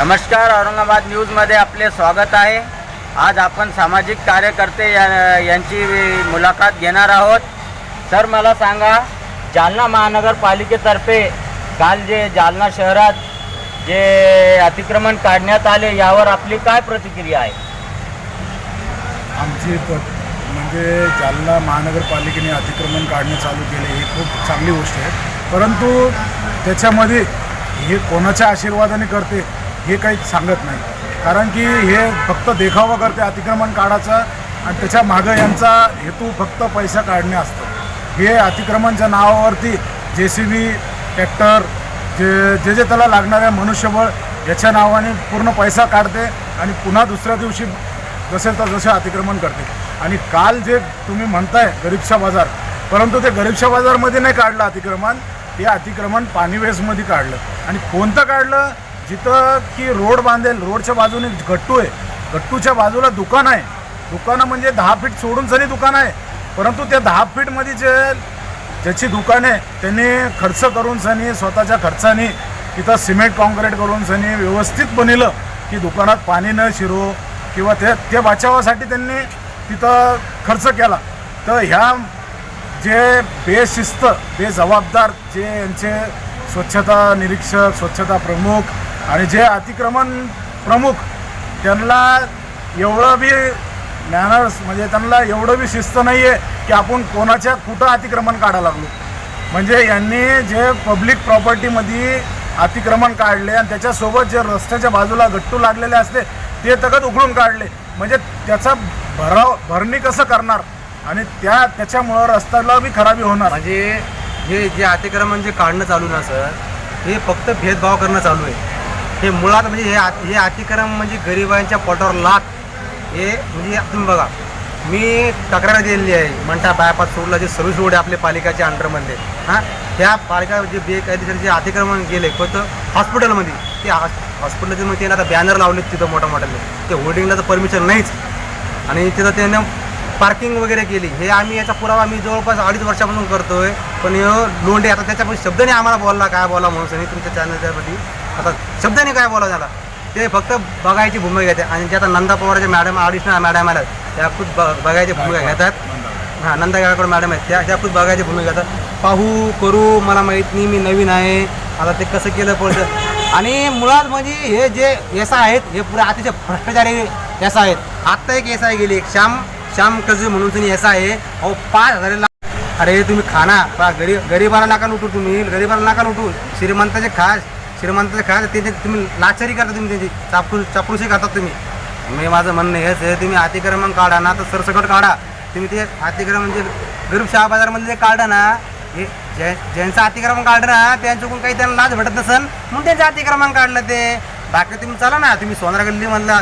नमस्कार औरंगाबाद न्यूजमध्ये आपले स्वागत आहे. आज आपण सामाजिक कार्यकर्ते या यांची मुलाखत घेणार आहोत. सर मला सांगा जालना महानगरपालिकेतर्फे काल जे जालना शहरात जे अतिक्रमण काढण्यात आले यावर आपली काय प्रतिक्रिया आहे? आमची म्हणजे जालना महानगरपालिकेने अतिक्रमण काढणे चालू केले ही खूप चांगली गोष्ट आहे. परंतु त्याच्यामध्ये हे कोणाच्या आशीर्वादाने करते हे काही सांगत नाही. कारण की हे फक्त देखावा करते अतिक्रमण काढायचा आणि त्याच्या मागं यांचा हेतू फक्त पैसा काढणे असतं. हे अतिक्रमणच्या नावावरती जे सी बी ट्रॅक्टर जे जे जे त्याला लागणाऱ्या मनुष्यबळ याच्या नावाने पूर्ण पैसा काढते आणि पुन्हा दुसऱ्या दिवशी जसे तर जसे अतिक्रमण करते. आणि काल जे तुम्ही म्हणताय गरीबशा बाजार परंतु ते गरीबशा बाजारमध्ये नाही काढलं अतिक्रमण हे अतिक्रमण पाणीवेसमध्ये काढलं. आणि कोणतं काढलं? जिथं की रोड बांधेल रोडच्या बाजूने गट्टू आहे. गट्टूच्या बाजूला दुकान आहे. दुकानं म्हणजे दहा फीट सोडून सनी दुकान आहे परंतु त्या दहा फीटमध्ये जे ज्याची दुकान आहे त्यांनी खर्च करून सनी स्वतःच्या खर्चाने तिथं सिमेंट कॉन्क्रीट करून सनी व्यवस्थित बनवलं की दुकानात पाणी न शिरो किंवा त्या त्या बचावासाठी त्यांनी तिथं खर्च केला. तर ह्या जे बेशिस्त बेजबाबदार जे यांचे स्वच्छता निरीक्षक स्वच्छता प्रमुख आणि जे अतिक्रमण प्रमुख त्यांना एवढं बी मॅनर्स म्हणजे त्यांना एवढं बी शिस्त नाही आहे की आपण कोणाच्या कुठं अतिक्रमण काढायला लागलो. म्हणजे यांनी जे पब्लिक प्रॉपर्टीमध्ये अतिक्रमण काढले आणि त्याच्यासोबत जे रस्त्याच्या बाजूला गट्टू लागलेले असते ते तगत उघडून काढले. म्हणजे त्याचा भराव भरणी कसं करणार? आणि त्या त्याच्यामुळं रस्त्याला बी खराबी होणार. म्हणजे हे जे अतिक्रमण जे काढणं चालू ना सर हे फक्त भेदभाव करणं चालू आहे. हे मुळात म्हणजे हे हे अतिक्रम म्हणजे गरिबांच्या पोटावर लाख हे म्हणजे तुम्ही बघा मी तक्रार दिलेली आहे म्हणता बायपास सोडला जे सर्व्हिस रोड आहे आपल्या पालिकाच्या अंडरमध्ये. हां? त्या पालिका जे बेकायदेशीर जे अतिक्रमण गेले फक्त हॉस्पिटलमध्ये. ते हॉस्पिटलचे मग त्यांना आता बॅनर लावलेत तिथं मोठ्या मोठ्याने. ते होर्डिंगला तर परमिशन नाहीच. आणि तिथं त्यानं पार्किंग वगैरे केली. हे आम्ही याचा पुरावा मी जवळपास अडीच वर्षापासून करतोय. पण ह्यो लोंढे आता त्याच्यापासून नाही आम्हाला बोलला काय बोला म्हणून. तुमच्या चॅनलच्यासाठी आता शब्दाने काय बोला झाला? ते फक्त बघायची भूमिका घेते आणि जे आता नंदा पवारच्या मॅडम अडिशनल मॅडम आल्या त्या खूप बघायची भूमिका घेतात. हां नंदा गायकवाड मॅडम आहेत. त्या त्या खूप बघायची भूमिका घेतात. पाहू करू मला माहीत नाही मी नवीन आहे. आता ते कसं केलं पडतं आणि मुळात म्हणजे हे जे एस आहेत हे पुरे अतिशय भ्रष्टाचारी एस आहेत. आत्ता एक आय गेली. एक श्याम श्याम कजू म्हणून तुम्ही एस आहे. अहो पाच हजार अरे तुम्ही खाना पा गरीब गरिबाला नका लुटू तुम्ही. गरिबाला नका लुटू. श्रीमंताचे खा श्रीमंताचे खा ते तुम्ही लाचारी करता तुम्ही त्यांची. चापू चापरुशी करता तुम्ही. मी माझं म्हणणं हेच आहे तुम्ही अतिक्रमण काढा ना तर सरसकट काढा. तुम्ही ते अतिक्रमण म्हणजे गरीब शहाबाजारमध्ये जे काढा ना हे ज्या ज्यांचं अतिक्रमण काढलं ना त्यांच्याकडून काही त्यांना लाज भेटत नसन. म्हणून त्यांचं अतिक्रमण काढलं ते. बाकी तुम्ही चला ना तुम्ही सोनार गल्लीमधला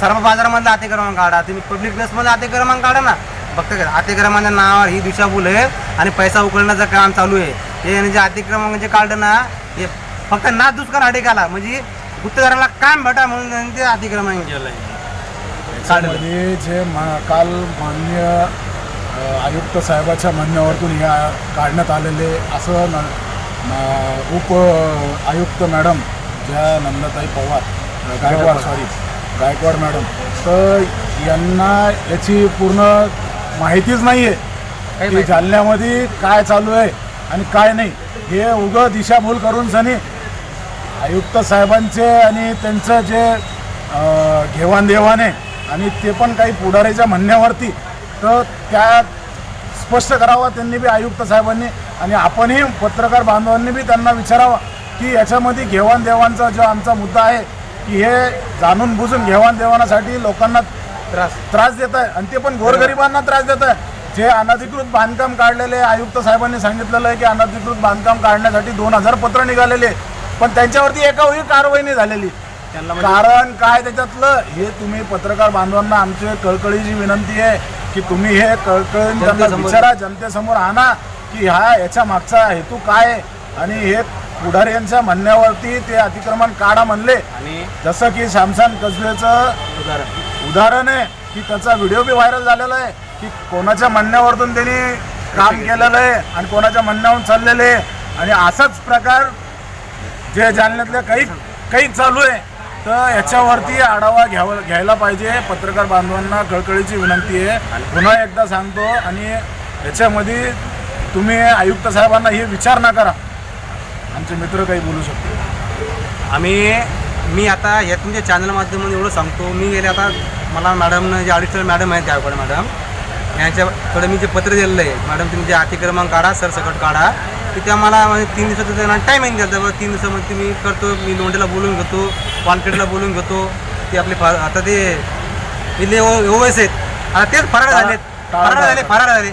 सर्व बाजारामधलं अतिक्रमण काढा. तुम्ही पब्लिक प्लेसमधलं अतिक्रमण काढा ना. फक्त अतिक्रमणाच्या नावावर ही दिशाभूल आहे आणि पैसा उकळण्याचं काम चालू आहे. हे जे अतिक्रमण म्हणजे काढलं ना हे फक्त नाच दुष्काळ काला म्हणजे गुत्तेदाराला काम भेटा म्हणून त्यांनी ते अतिक्रमण केलं आहे त्याच्यामध्ये जे मा काल मान्य अ, आयुक्त साहेबाच्या म्हणण्यावरतून या काढण्यात आलेले असं न न- उप आयुक्त मॅडम ज्या नंदाताई पवार अ, गायकवाड. सॉरी गायकवाड मॅडम तर यांना याची पूर्ण माहितीच नाही आहे की जालन्यामध्ये काय चालू आहे आणि काय नाही. हे उगं दिशाभूल करून सनी आयुक्त साहेबांचे आणि त्यांचं जे घेवाणदेवाण आहे आणि ते पण काही पुढारीच्या म्हणण्यावरती तर त्या स्पष्ट करावं त्यांनी बी आयुक्त साहेबांनी आणि आपणही पत्रकार बांधवांनी बी त्यांना विचारावं की याच्यामध्ये घेवाणदेवाणचा जो आमचा मुद्दा आहे की हे जाणून बुजून घेवाणदेवाणासाठी लोकांना त्रास. त्रास देत आहे आणि ते पण गोरगरिबांना त्रास देत आहे. जे अनधिकृत बांधकाम काढलेले आयुक्त साहेबांनी सांगितलेलं आहे की अनधिकृत बांधकाम काढण्यासाठी दोन हजार पत्र निघालेले. पण त्यांच्यावरती एकाही कारवाई नाही झालेली. म्हणजे कारण काय त्याच्यातलं हे तुम्ही पत्रकार बांधवांना आमची कळकळीची विनंती आहे की तुम्ही हे कळकळीने त्यांना विचारा जनतेसमोर आणा की ह्या याच्या मागचा हेतू काय आहे. आणि हे पुढारी यांच्या म्हणण्यावरती ते अतिक्रमण काढा म्हणले. जसं की शामशान कसबेचं उदाहरण. उदाहरण आहे की त्याचा व्हिडिओ बी व्हायरल झालेला आहे की कोणाच्या म्हणण्यावरतून त्यांनी काम केलेलं आहे आणि कोणाच्या म्हणण्यावरून चाललेलं आहे. आणि असाच प्रकार जे जालन्यातल्या काही काही चालू आहे तर याच्यावरती आढावा घ्यावा घ्यायला पाहिजे. पत्रकार बांधवांना कळकळीची विनंती आहे. पुन्हा एकदा सांगतो आणि याच्यामध्ये तुम्ही आयुक्त साहेबांना हे विचार ना करा. आमचे मित्र काही बोलू शकतो आम्ही मी आता या तुमच्या चॅनल माध्यमातून एवढं सांगतो. मी गेले आता मला मॅडमनं जे ऑडिटर मॅडम आहेत त्याकडे मॅडम यांच्याकडे मी जे पत्र दिलेलं आहे मॅडम तुम्ही जे अतिक्रमण काढा सरसकट काढा. त्या मला म्हणजे तीन दिवसाचं त्यांना टायमिंग दिलं बरं तीन दिवसामध्ये मी करतो मी लोंढेला बोलून घेतो वानखेडला बोलून घेतो ते आपले फा आता ते इथले ओवेस आहेत. आता तेच फरार झालेत. फरार झाले फरार झाले.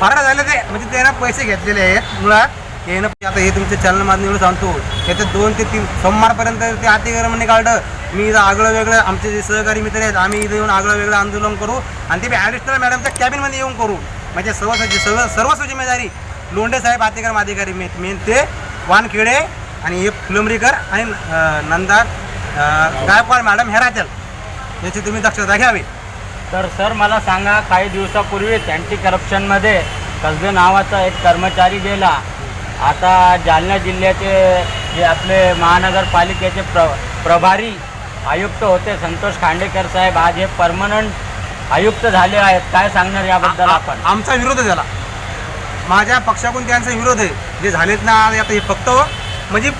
फरार झाले ते. म्हणजे त्यानं पैसे घेतलेले आहेत मुळात. ना आता हे तुमच्या चॅनल माध्यम एवढं सांगतो. त्याचे दोन ते तीन सोमवारपर्यंत ते अतिक्रमण काढलं मी इथं आगळं वेगळं आमचे जे सहकारी मित्र आहेत आम्ही इथं येऊन आगळं वेगळं आंदोलन करू आणि ते बी ॲडिशनल मॅडमच्या कॅबिनमध्ये येऊन करू. म्हणजे सर्व सर्व सर्वस्व जिम्मेदारी लोंढे साहेब अतिक्रम अधिकारी मेन मेन ते वानखेडे आणि हे फुलंबरीकर आणि नंदा गायकवाड मॅडम हेराचल. याची तुम्ही दक्षता घ्यावी. तर सर मला सांगा काही दिवसापूर्वीच अँटी करप्शनमध्ये कसबे नावाचा एक कर्मचारी गेला. आता जालना जिल्ह्याचे जे आपले महानगरपालिकेचे प्र प्रभारी आयुक्त होते संतोष खांडेकर साहेब आज हे परमनंट आयुक्त झाले आहेत. काय सांगणार याबद्दल आपण? आमचा विरोध त्याला. माझ्या पक्षाकडून त्यांचा विरोध आहे. जे झालेत ना आता हे फक्त म्हणजे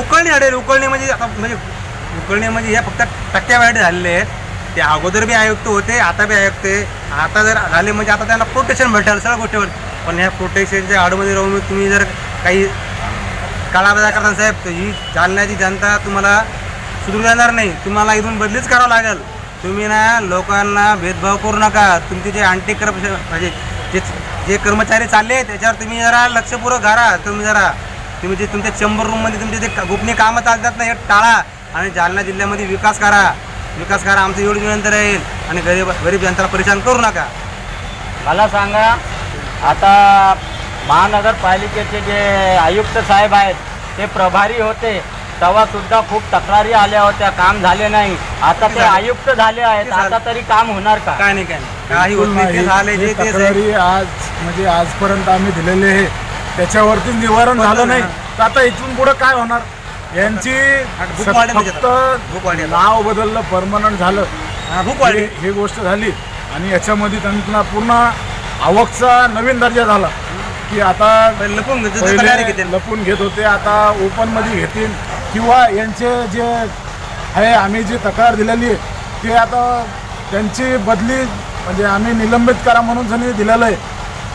उकळणी अडेल उकळणी म्हणजे आता म्हणजे उकळणी म्हणजे हे फक्त टक्क्यावाटी झालेले आहेत. ते अगोदर बी आयुक्त होते आता बी आयुक्त आहे. आता जर झाले म्हणजे आता त्यांना प्रोटेक्शन भेटेल सगळ्या गोष्टीवर. पण ह्या प्रोटेक्शनच्या आडमध्ये राहून तुम्ही जर काही काळाबाजार करता साहेब तर ही चालण्याची जनता तुम्हाला सुधरू देणार नाही. तुम्हाला इथून बदलीच करावं लागेल. तुम्ही ना लोकांना भेदभाव करू नका. तुमचे जे अँटी करप्शन म्हणजे जे जे कर्मचारी चालले त्याच्यावर तुम्ही जरा लक्षपूर्वक घारा. तुम्ही जरा तुम्ही जे तुमच्या चंबर रूममध्ये तुमचे जे गोपनीय कामं चालतात ना हे टाळा आणि जालना जिल्ह्यामध्ये विकास करा. विकास करा आमचं एवढी विनंती राहील आणि गरीब गरीब जनताला परेशान करू नका. मला सांगा आता महानगरपालिकेचे जे आयुक्त साहेब आहेत ते प्रभारी होते तेव्हा सुद्धा खूप तक्रारी आल्या होत्या काम झाले नाही. आता ते. आयुक्त झाले आहेत. आता तरी काम होणार का? काय नाही काय नाही. काही होत नाही ते. झाले हे जे. तक्रारी आज म्हणजे आजपर्यंत आम्ही दिलेले आहे त्याच्यावरती निवारण झालं नाही. तर आता इथून पुढे काय होणार यांची भूक फक्त त्याच्यात. भूक वाढेल. नाव बदललं परमनंट झालं हा, भूक वाढली हे- ही गोष्ट झाली आणि याच्यामध्ये त्यांना पूर्ण आवकचा नवीन दर्जा झाला की आता पहिले लपून घेतो ते तयारी पहिले घेते लपून घेत होते आता ओपनमध्ये घेतील किंवा यांचे जे आहे आम्ही जी तक्रार दिलेली आहे ते आता त्यांची बदली म्हणजे आम्ही निलंबित करा म्हणून त्यांनी दिलेलं आहे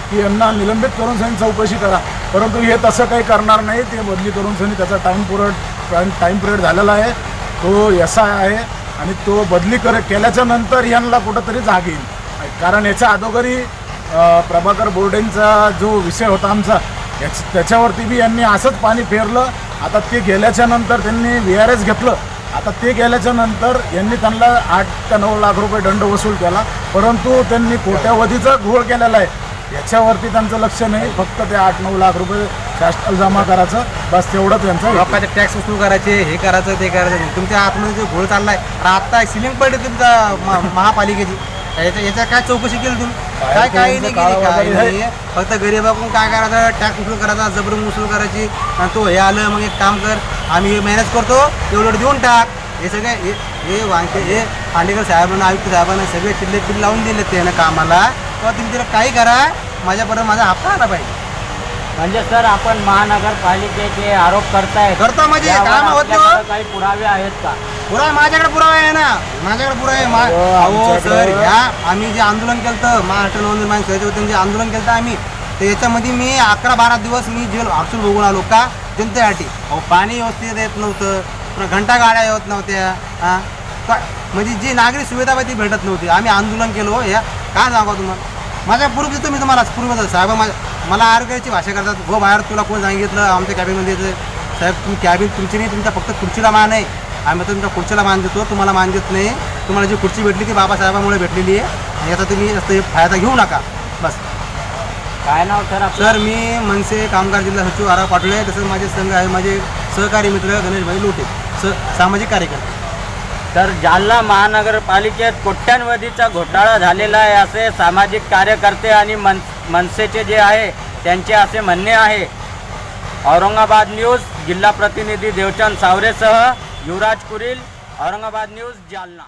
की यांना निलंबित करून त्यांनी चौकशी करा. परंतु हे तसं काही करणार नाही ते बदली करून त्यांनी त्याचा टाईम पिरियड टाईम पिरियड झालेला आहे तो यसा आहे आणि तो बदली कर केल्याच्यानंतर यांना कुठंतरी जाग येईल. कारण याच्या अगोदरी प्रभाकर बोर्डेंचा जो विषय होता आमचा याच त्याच्यावरती बी यांनी असंच पाणी फेरलं. आता ते गेल्याच्यानंतर त्यांनी व्ही आर एस घेतलं. आता ते गेल्याच्यानंतर यांनी त्यांना आठ ते नऊ लाख रुपये दंड वसूल केला. परंतु त्यांनी कोट्यावधीचा घोळ केलेला आहे. याच्यावरती त्यांचं लक्ष नाही. फक्त ते आठ नऊ लाख रुपये शासनाला जमा करायचं. बस तेवढंच त्यांचं लोकांचे टॅक्स वसूल करायचे हे करायचं ते करायचं. तुमच्या आतमध्ये जो घोळ चाललाय आता सिलिंग पडली तुमच्या महापालिकेची. याच्या याच्या काय चौकशी केली तुम्ही? काय काही नाही केली काय नाही. फक्त गरीबाकडून काय करायचं? टॅक्स वसूल करायचा जबरून वसूल करायची. आणि तो हे आलं मग एक काम कर. आम्ही मॅनेज करतो. एवढं देऊन टाक. हे सगळे हे हे वांके हे खांडेकर साहेबांना आयुक्त साहेबांना सगळे चिल्ले चिल्ले लावून दिले त्यानं कामाला. तेव्हा तुम्ही तिला काही करा. माझ्यापर्यंत माझा हप्ता आला पाहिजे. म्हणजे सर आपण महानगरपालिकेचे आरोप करतायत. करतो म्हणजे यावर आपल्याकडे हो. काही पुरावे आहेत का? पुरावा माझ्याकडे पुरावा आहे ना. माझ्याकडे पुरावा आहे. मा- हो, अहो आमच्याकडं- सर ह्या आम्ही जे आंदोलन केलं तर महाराष्ट्र संघाच्या जे आंदोलन केलं आम्ही तर याच्यामध्ये मी अकरा बारा दिवस मी जेल हॉस्टेल बघून आलो का जनतेसाठी. अहो पाणी व्यवस्थित येत नव्हतं पुन्हा घंटा गाड्या येत नव्हत्या हां? का- म्हणजे जी नागरी सुविधा पाहिजे ती भेटत नव्हती. आम्ही आंदोलन केलो या. काय सांगा तुम्हाला? माझ्या पूर्वी मी तुम्हाला पूर्वी साहेब माझ्या मला आरोग्याची भाषा करतात. हो बाहेर तुला कोण सांगितलं? आमच्या कॅबिनमध्ये यायचं साहेब तुम्ही कॅबिन तुमची नाही तुमच्या फक्त खुर्चीला मान आहे. आम्ही तर तुमच्या खुर्चीला मान देतो. तुम्हाला मान देत नाही. तुम्हाला जी खुर्ची भेटली ती बाबासाहेबांमुळे भेटलेली आहे. आणि याचा तुम्ही जास्त हे फायदा घेऊ नका. बस. काय नाव सर सर मी मनसे कामगार जिल्हा सचिव आरा पाटोळे तसंच माझे संघ आहे. माझे सहकारी मित्र गणेशभाई लोटे. स सामाजिक कार्यकर्ते. तर जालना महानगरपालिकेत कोट्यांवधीचा घोटाळा झालेला आहे असे सामाजिक कार्यकर्ते आणि मन मनसेचे जे आहे त्यांचे असे म्हणणे आहे. औरंगाबाद न्यूज जिल्हा प्रतिनिधी देवचंद सावरेसह युवराज कुरील औरंगाबाद न्यूज जालना.